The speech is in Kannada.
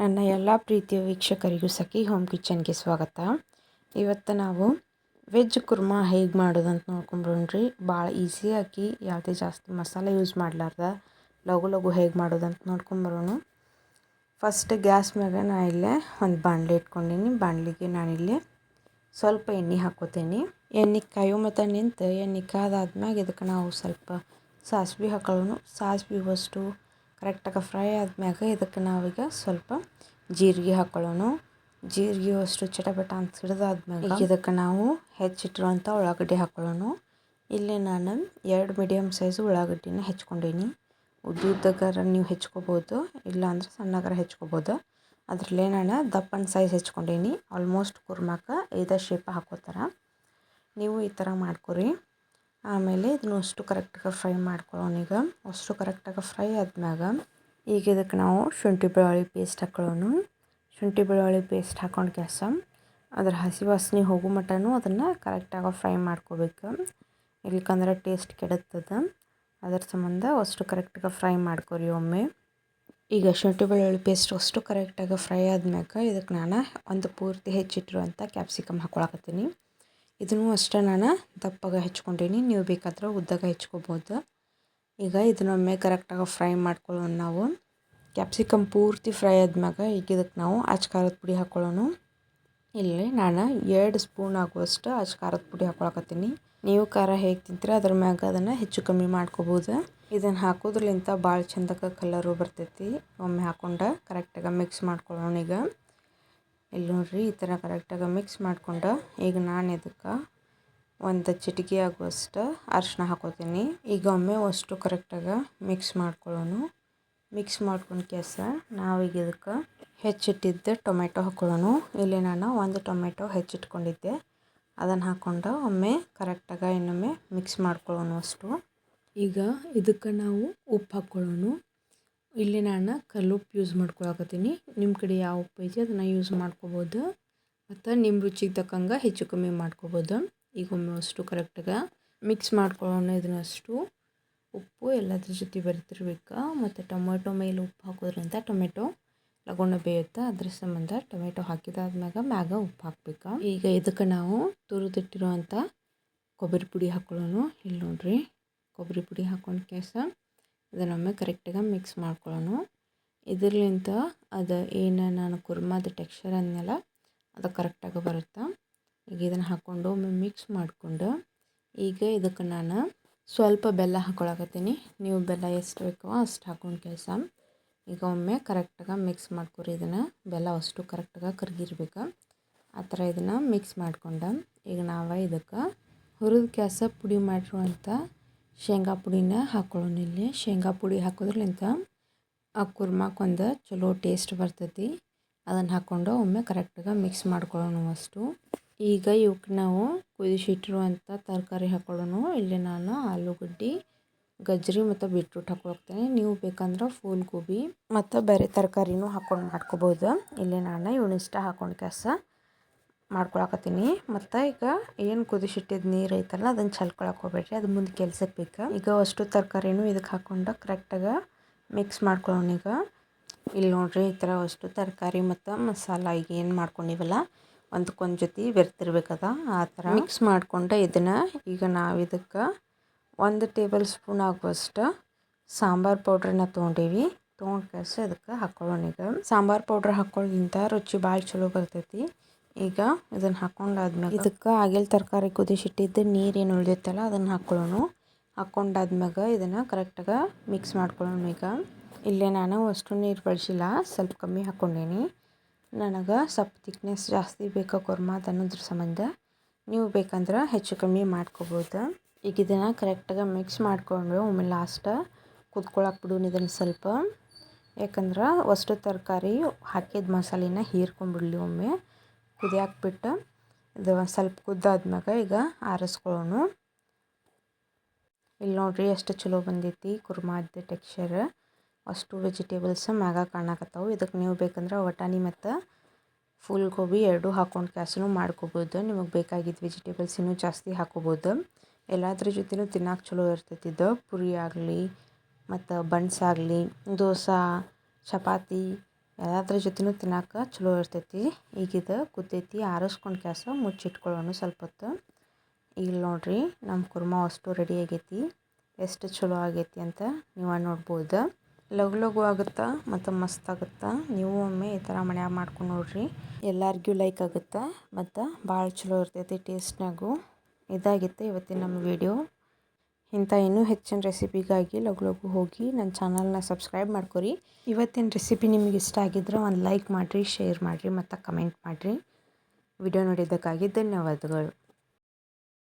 ನನ್ನ ಎಲ್ಲ ಪ್ರೀತಿಯ ವೀಕ್ಷಕರಿಗೂ ಸಖಿ ಹೋಮ್ ಕಿಚನ್ಗೆ ಸ್ವಾಗತ. ಇವತ್ತು ನಾವು ವೆಜ್ ಕುರ್ಮಾ ಹೇಗೆ ಮಾಡೋದಂತ ನೋಡ್ಕೊಂಡ್ರಿ ಭಾಳ ಈಸಿಯಾಗಿ ಯಾವುದೇ ಜಾಸ್ತಿ ಮಸಾಲೆ ಯೂಸ್ ಮಾಡಲಾರ್ದ ಲಘು ಲಘು ಹೇಗೆ ಮಾಡೋದಂತ ನೋಡ್ಕೊಂಬರೋಣ ಫಸ್ಟ್ ಗ್ಯಾಸ್ ಮ್ಯಾಗ ನಾ ಇಲ್ಲೇ ಒಂದು ಬಾಣಲೆ ಇಟ್ಕೊಂಡೀನಿ. ಬಾಣಲಿಗೆ ನಾನಿಲ್ಲಿ ಸ್ವಲ್ಪ ಎಣ್ಣೆ ಹಾಕೋತೀನಿ. ಎಣ್ಣೆ ಕಾಯೋ ಮತ್ತು ನಿಂತು ಎಣ್ಣೆ ಕಾದಾದ್ಮ್ಯಾಗ ಇದಕ್ಕೆ ನಾವು ಸ್ವಲ್ಪ ಸಾಸ್ವೆ ಹಾಕೊಳ್ಳೋಣ. ಸಾಸ್ವೆ ಅಷ್ಟು ಕರೆಕ್ಟಾಗಿ ಫ್ರೈ ಆದ್ಮ್ಯಾಗ ಇದಕ್ಕೆ ನಾವೀಗ ಸ್ವಲ್ಪ ಜೀರಿಗೆ ಹಾಕ್ಕೊಳ್ಳೋಣ ಜೀರಿಗೆ ಅಷ್ಟು ಚಟಪಟ ಅಂತ ಸಿಡಿದಾದ್ಮ್ಯಾಗ ಇದಕ್ಕೆ ನಾವು ಹೆಚ್ಚಿಟ್ಟಿರುವಂಥ ಉಳ್ಳಾಗಡ್ಡಿ ಹಾಕ್ಕೊಳ್ಳೋಣ ಇಲ್ಲಿ ನಾನು ಎರಡು ಮೀಡಿಯಮ್ ಸೈಜ್ ಉಳ್ಳಾಗಡ್ಡಿನ ಹೆಚ್ಕೊಂಡೀನಿ. ಉದ್ದುದ್ದಗಾರ ನೀವು ಹೆಚ್ಕೋಬೋದು, ಇಲ್ಲಾಂದ್ರೆ ಸಣ್ಣಗಾರ ಹೆಚ್ಕೋಬೋದು. ಅದರಲ್ಲೇ ನಾನು ದಪ್ಪನ ಸೈಜ್ ಹೆಚ್ಕೊಂಡೀನಿ. ಆಲ್ಮೋಸ್ಟ್ ಕುರ್ಮಾಕ ಇದೇ ಶೇಪ್ ಹಾಕೋತಾರ ನೀವು ಈ ಥರ ಮಾಡ್ಕೊರಿ. ಆಮೇಲೆ ಇದನ್ನು ಅಷ್ಟು ಕರೆಕ್ಟಾಗಿ ಫ್ರೈ ಮಾಡ್ಕೊಳ್ಳೋಣ ಈಗ. ಅಷ್ಟು ಕರೆಕ್ಟಾಗಿ ಫ್ರೈ ಆದ್ಮ್ಯಾಗ ಈಗ ಇದಕ್ಕೆ ನಾವು ಶುಂಠಿ ಬೆಳ್ಳುಳ್ಳಿ ಪೇಸ್ಟ್ ಹಾಕೊಳ್ಳೋಣ. ಶುಂಠಿ ಬೆಳ್ಳುಳ್ಳಿ ಪೇಸ್ಟ್ ಹಾಕೊಂಡು ಕೆಲಸ ಅದರ ಹಸಿ ವಾಸನೆ ಹೋಗೋ ಮಟನೂ ಅದನ್ನು ಕರೆಕ್ಟಾಗಿ ಫ್ರೈ ಮಾಡ್ಕೋಬೇಕು. ಇಲ್ಕಂದ್ರೆ ಟೇಸ್ಟ್ ಕೆಡುತ್ತದೆ. ಅದರ ಸಂಬಂಧ ಅಷ್ಟು ಕರೆಕ್ಟಾಗಿ ಫ್ರೈ ಮಾಡ್ಕೊರಿ ಒಮ್ಮೆ. ಈಗ ಶುಂಠಿ ಬೆಳ್ಳುಳ್ಳಿ ಪೇಸ್ಟ್ ಅಷ್ಟು ಕರೆಕ್ಟಾಗಿ ಫ್ರೈ ಆದ್ಮ್ಯಾಗ ಇದಕ್ಕೆ ನಾನು ಒಂದು ಪೂರ್ತಿ ಹೆಚ್ಚಿಟ್ಟಿರುವಂಥ ಕ್ಯಾಪ್ಸಿಕಮ್ ಹಾಕೊಳಕತ್ತೀನಿ. ಇದನ್ನು ಅಷ್ಟೇ ನಾನು ದಪ್ಪಗೆ ಹೆಚ್ಕೊಂಡೀನಿ. ನೀವು ಬೇಕಾದ್ರೆ ಉದ್ದಾಗ ಹೆಚ್ಕೋಬೋದು. ಈಗ ಇದನ್ನೊಮ್ಮೆ ಕರೆಕ್ಟಾಗಿ ಫ್ರೈ ಮಾಡ್ಕೊಳ್ಳೋಣ ನಾವು. ಕ್ಯಾಪ್ಸಿಕಮ್ ಪೂರ್ತಿ ಫ್ರೈ ಆದ್ಮ್ಯಾಗ ಈಗ ಇದಕ್ಕೆ ನಾವು ಅಚ್ಕಾರದ ಪುಡಿ ಹಾಕ್ಕೊಳ್ಳೋಣ ಇಲ್ಲಿ ನಾನು ಎರಡು ಸ್ಪೂನ್ ಆಗುವಷ್ಟು ಅಚ್ ಖಾರದ ಪುಡಿ ಹಾಕೊಳಕತ್ತೀನಿ. ನೀವು ಖಾರ ಹೇಗೆ ತಿಂತೀರ ಅದ್ರ ಮ್ಯಾಗ ಅದನ್ನು ಹೆಚ್ಚು ಕಮ್ಮಿ ಮಾಡ್ಕೋಬೋದು. ಇದನ್ನು ಹಾಕೋದ್ರಲಿಂತ ಭಾಳ ಚಂದಕ್ಕೆ ಕಲರು ಬರ್ತೈತಿ. ಒಮ್ಮೆ ಹಾಕ್ಕೊಂಡು ಕರೆಕ್ಟಾಗಿ ಮಿಕ್ಸ್ ಮಾಡ್ಕೊಳ್ಳೋಣ ಈಗ. ಇಲ್ಲಿ ನೋಡ್ರಿ ಈ ಥರ ಕರೆಕ್ಟಾಗಿ ಮಿಕ್ಸ್ ಮಾಡ್ಕೊಂಡು ಈಗ ನಾನು ಇದಕ್ಕೆ ಒಂದು ಚಿಟಿಕೆ ಆಗುವಷ್ಟು ಅರಿಶಿನ ಹಾಕೋತೀನಿ. ಈಗ ಒಮ್ಮೆ ಅಷ್ಟು ಕರೆಕ್ಟಾಗಿ ಮಿಕ್ಸ್ ಮಾಡ್ಕೊಳ್ಳೋಣ. ಮಿಕ್ಸ್ ಮಾಡ್ಕೊಂಡು ಕೆಸ ನಾವೀಗ ಇದಕ್ಕೆ ಹೆಚ್ಚಿಟ್ಟಿದ್ದೆ ಟೊಮೆಟೊ ಹಾಕೊಳ್ಳೋಣ. ಇಲ್ಲಿ ನಾನು ಒಂದು ಟೊಮೆಟೊ ಹೆಚ್ಚಿಟ್ಕೊಂಡಿದ್ದೆ. ಅದನ್ನು ಹಾಕ್ಕೊಂಡು ಒಮ್ಮೆ ಕರೆಕ್ಟಾಗಿ ಇನ್ನೊಮ್ಮೆ ಮಿಕ್ಸ್ ಮಾಡ್ಕೊಳ್ಳೋಣ ಅಷ್ಟು. ಈಗ ಇದಕ್ಕೆ ನಾವು ಉಪ್ಪು ಹಾಕ್ಕೊಳ್ಳೋಣ ಇಲ್ಲಿ ನಾನು ಕಲ್ಲುಪ್ಪು ಯೂಸ್ ಮಾಡ್ಕೊಳಕತ್ತೀನಿ. ನಿಮ್ಮ ಕಡೆ ಯಾವ ಉಪ್ಪು ಐತಿ ಅದನ್ನು ಯೂಸ್ ಮಾಡ್ಕೊಬೋದು. ಮತ್ತು ನಿಮ್ಮ ರುಚಿಗೆ ತಕ್ಕಂಗೆ ಹೆಚ್ಚು ಕಮ್ಮಿ ಮಾಡ್ಕೊಬೋದು. ಈಗ ಒಮ್ಮೆ ಅಷ್ಟು ಕರೆಕ್ಟಾಗಿ ಮಿಕ್ಸ್ ಮಾಡ್ಕೊಳ್ಳೋಣ ಇದನ್ನಷ್ಟು ಉಪ್ಪು ಎಲ್ಲದ್ರ ಜೊತೆ ಬೆರೆತಿರ್ಬೇಕು. ಮತ್ತು ಟೊಮೆಟೊ ಮೇಲೆ ಉಪ್ಪು ಹಾಕೋದ್ರಿಂದ ಟೊಮೆಟೊ ಲಗೋಣ ಬೇಯುತ್ತೆ ಅದ್ರ ಸಂಬಂಧ ಟೊಮೆಟೊ ಹಾಕಿದಾದ್ಮ್ಯಾಗ ಮ್ಯಾಗ ಉಪ್ಪು ಹಾಕ್ಬೇಕು. ಈಗ ಇದಕ್ಕೆ ನಾವು ತುರಿದಿಟ್ಟಿರುವಂಥ ಕೊಬ್ಬರಿ ಪುಡಿ ಹಾಕೊಳ್ಳೋಣ. ಇಲ್ಲಿ ನೋಡ್ರಿ. ಕೊಬ್ಬರಿ ಪುಡಿ ಹಾಕೊಂಡು ಕೇಸ ಇದನ್ನೊಮ್ಮೆ ಕರೆಕ್ಟಾಗಿ ಮಿಕ್ಸ್ ಮಾಡ್ಕೊಳ್ಳೋಣ. ಇದರ್ಲಿಂತ ಅದು ಏನು ನಾನು ಕುರ್ಮಾದ ಟೆಕ್ಸ್ಚರ್ ಅಂದೆಲ್ಲ ಅದು ಕರೆಕ್ಟಾಗಿ ಬರುತ್ತೆ? ಈಗ ಇದನ್ನು ಹಾಕ್ಕೊಂಡು ಒಮ್ಮೆ ಮಿಕ್ಸ್ ಮಾಡಿಕೊಂಡು, ಈಗ ಇದಕ್ಕೆ ನಾನು ಸ್ವಲ್ಪ ಬೆಲ್ಲ ಹಾಕ್ಕೊಳಕತ್ತೀನಿ ನೀವು ಬೆಲ್ಲ ಎಷ್ಟು ಬೇಕೋ ಅಷ್ಟು ಹಾಕೊಂಡು ಕೆಲಸ. ಈಗ ಒಮ್ಮೆ ಕರೆಕ್ಟಾಗಿ ಮಿಕ್ಸ್ ಮಾಡ್ಕೊರಿ ಇದನ್ನು. ಬೆಲ್ಲ ಅಷ್ಟು ಕರೆಕ್ಟಾಗಿ ಕರಗಿರ್ಬೇಕು ಆ ಥರ ಇದನ್ನು ಮಿಕ್ಸ್ ಮಾಡ್ಕೊಂಡು, ಈಗ ನಾವು ಇದಕ್ಕೆ ಹುರಿದ ಕ್ಯಾಸ ಪುಡಿ ಮಾಡಿರುವಂಥ ಶೇಂಗಾ ಪುಡಿನ ಹಾಕೊಳ್ಳೋಣ ಇಲ್ಲಿ. ಶೇಂಗಾ ಪುಡಿ ಹಾಕೋದ್ರಲಿಂತ ಆ ಕುರ್ಮಾಕೊಂದು ಚಲೋ ಟೇಸ್ಟ್ ಬರ್ತೈತಿ. ಅದನ್ನು ಹಾಕ್ಕೊಂಡು ಒಮ್ಮೆ ಕರೆಕ್ಟಾಗಿ ಮಿಕ್ಸ್ ಮಾಡ್ಕೊಳ್ಳೋಣ ಅಷ್ಟು. ಈಗ ಇವಕ್ಕೆ ನಾವು ಕುದಿಸಿಟ್ಟಿರುವಂಥ ತರಕಾರಿ ಹಾಕೊಳ್ಳೋಣ. ಇಲ್ಲಿ ನಾನು ಆಲೂಗಡ್ಡೆ ಗಜ್ರಿ ಮತ್ತು ಬೀಟ್ರೂಟ್ ಹಾಕೊಳ್ತೇನೆ ನೀವು ಬೇಕಂದ್ರೆ ಫೂಲ್ ಗೋಬಿ ಮತ್ತು ಬೇರೆ ತರಕಾರಿನೂ ಹಾಕೊಂಡು ಮಾಡ್ಕೋಬೋದು. ಇಲ್ಲಿ ನಾನು ಇವನಿಷ್ಟ ಹಾಕೊಂಡು ಕೆಲಸ ಮಾಡ್ಕೊಳಕತ್ತೀನಿ. ಮತ್ತು ಈಗ ಏನು ಕುದಿಸಿಟ್ಟಿದ್ದು ನೀರು ಐತಲ್ಲ ಅದನ್ನು ಚಲ್ಕೊಳಕ್ಕೆ ಹೋಗ್ಬೇಡ್ರಿ. ಅದು ಮುಂದೆ ಕೆಲ್ಸಕ್ಕೆ ಬೇಕು. ಈಗ ಅಷ್ಟು ತರಕಾರಿನೂ ಇದಕ್ಕೆ ಹಾಕ್ಕೊಂಡು ಕರೆಕ್ಟಾಗಿ ಮಿಕ್ಸ್ ಮಾಡ್ಕೊಳ್ಳೋಣ ಈಗ. ಇಲ್ಲಿ ನೋಡ್ರಿ ಈ ಥರ ಅಷ್ಟು ತರಕಾರಿ ಮತ್ತು ಮಸಾಲ ಈಗ ಏನು ಮಾಡ್ಕೊಂಡಿವಲ್ಲ ಒಂದಕ್ಕೊಂದು ಜೊತೆ ಬೆರ್ತಿರ್ಬೇಕದ ಆ ಥರ ಮಿಕ್ಸ್ ಮಾಡಿಕೊಂಡೆ ಇದನ್ನು ಈಗ ನಾವು ಇದಕ್ಕೆ ಒಂದು ಟೇಬಲ್ ಸ್ಪೂನ್ ಆಗುವಷ್ಟು ಸಾಂಬಾರು ಪೌಡ್ರನ್ನ ತೊಗೊಂಡೀವಿ. ತೊಗೊಂಡು ಕಳಿಸಿ ಅದಕ್ಕೆ ಹಾಕ್ಕೊಳ್ಳೋಣ ಈಗ. ಸಾಂಬಾರು ಪೌಡ್ರ್ ಹಾಕೊಳ್ಳೋದ್ರಿಂದ ರುಚಿ ಭಾಳ ಚಲೋ ಬರ್ತೈತಿ. ಈಗ ಇದನ್ನು ಹಾಕೊಂಡಾದ್ಮೇಲೆ ಇದಕ್ಕೆ ಆಗಿಲ್ ತರಕಾರಿ ಕುದಿಸಿಟ್ಟಿದ್ದು ನೀರೇನು ಉಳಿದೈತಲ್ಲ ಅದನ್ನು ಹಾಕ್ಕೊಳ್ಳೋಣ ಹಾಕ್ಕೊಂಡಾದ್ಮ್ಯಾಗ ಇದನ್ನು ಕರೆಕ್ಟಾಗಿ ಮಿಕ್ಸ್ ಮಾಡ್ಕೊಳ್ಳೋಣ ಈಗ. ಇಲ್ಲೇ ನಾನು ಅಷ್ಟು ನೀರು ಬಳಸಿಲ್ಲ, ಸ್ವಲ್ಪ ಕಮ್ಮಿ ಹಾಕ್ಕೊಂಡೇನಿ ನನಗೆ ಸ್ವಲ್ಪ ತಿಕ್ನೆಸ್ ಜಾಸ್ತಿ ಬೇಕು ಕುರ್ಮಾದ ಅನ್ನೋದ್ರ ಸಂಬಂಧ ನೀವು ಬೇಕಂದ್ರೆ ಹೆಚ್ಚು ಕಮ್ಮಿ ಮಾಡ್ಕೋಬೋದು. ಈಗ ಇದನ್ನು ಕರೆಕ್ಟಾಗಿ ಮಿಕ್ಸ್ ಮಾಡಿಕೊಂಡು ಒಮ್ಮೆ ಲಾಸ್ಟ್ ಕುದ್ಕೊಳಕ್ಕೆ ಬಿಡೋಣ ಇದನ್ನು ಸ್ವಲ್ಪ. ಯಾಕಂದ್ರೆ ಅಷ್ಟು ತರಕಾರಿ ಹಾಕಿದ ಮಸಾಲೆನ ಹೀರ್ಕೊಂಡ್ಬಿಡ್ಲಿ ಒಮ್ಮೆ. ಕುದಿಯಾಕ್ಬಿಟ್ಟು ಇದು ಸ್ವಲ್ಪ ಕುದ್ದಾದ್ಮ್ಯಾಗ ಈಗ ಆರಿಸ್ಕೊಳ್ಳೋಣ. ಇಲ್ಲಿ ನೋಡ್ರಿ ಎಷ್ಟು ಚಲೋ ಬಂದೈತಿ ಕುರ್ಮಾದ ಟೆಕ್ಸ್ಚರ್ ಅಷ್ಟು ವೆಜಿಟೇಬಲ್ಸ್ ಮ್ಯಾಗ ಕಾಣಕತ್ತಾವು. ಇದಕ್ಕೆ ನೀವು ಬೇಕಂದ್ರೆ ವಟಾಣಿ ಮತ್ತು ಫುಲ್ ಗೋಬಿ ಎರಡೂ ಹಾಕೊಂಡು ಕ್ಯಾಸನು ಮಾಡ್ಕೋಬೋದು. ನಿಮಗೆ ಬೇಕಾಗಿದ್ದ ವೆಜಿಟೇಬಲ್ಸ್ ಇನ್ನೂ ಜಾಸ್ತಿ ಹಾಕೋಬೋದು. ಎಲ್ಲದ್ರ ಜೊತೆನೂ ತಿನ್ನಕ್ಕೆ ಚಲೋ ಇರ್ತೈತಿದ್ದು ಪುರಿ ಆಗಲಿ ಮತ್ತು ಬನ್ಸ್ ಆಗಲಿ, ದೋಸೆ, ಚಪಾತಿ ಎಲ್ಲದ್ರ ಜೊತೆನೂ ತಿನ್ನೋಕೆ ಚಲೋ ಇರ್ತೈತಿ. ಈಗ ಇದು ಕುದ್ದೈತಿ, ಆರಿಸ್ಕೊಂಡು ಕ್ಯಾಸ ಮುಚ್ಚಿಟ್ಕೊಳ್ಳೋಣ ಸ್ವಲ್ಪ ಹೊತ್ತು ಈಗ ನೋಡ್ರಿ ನಮ್ಮ ಕುರ್ಮ ಅಷ್ಟು ರೆಡಿ ಆಗೈತಿ. ಎಷ್ಟು ಚಲೋ ಆಗೈತಿ ಅಂತ ನೀವು ನೋಡ್ಬೋದು. ಲಘು ಲಘು ಆಗುತ್ತಾ ಮತ್ತು ಮಸ್ತ್ ಆಗುತ್ತಾ ನೀವು ಒಮ್ಮೆ ಈ ಥರ ಮನ್ಯಾಗ ಮಾಡ್ಕೊಂಡು ನೋಡ್ರಿ. ಎಲ್ಲರಿಗೂ ಲೈಕ್ ಆಗುತ್ತಾ ಮತ್ತು ಭಾಳ ಚಲೋ ಇರ್ತೈತಿ ಟೇಸ್ಟ್ನಾಗೂ ಇದಾಗಿತ್ತು ಇವತ್ತಿನ ನಮ್ಮ ವಿಡಿಯೋ ಇಂಥ ಇನ್ನೂ ಹೆಚ್ಚಿನ ರೆಸಿಪಿಗಾಗಿ ಲಘು ಲಘು ಹೋಗಿ ನನ್ನ ಚಾನಲ್ನ ಸಬ್ಸ್ಕ್ರೈಬ್ ಮಾಡ್ಕೊರಿ. ಇವತ್ತಿನ ರೆಸಿಪಿ ನಿಮಗೆ ಇಷ್ಟ ಆಗಿದ್ರೆ ಒಂದು ಲೈಕ್ ಮಾಡಿರಿ, ಶೇರ್ ಮಾಡಿರಿ ಮತ್ತು ಕಮೆಂಟ್ ಮಾಡಿರಿ. ವಿಡಿಯೋ ನೋಡಿದ್ದಕ್ಕಾಗಿ ಧನ್ಯವಾದಗಳು.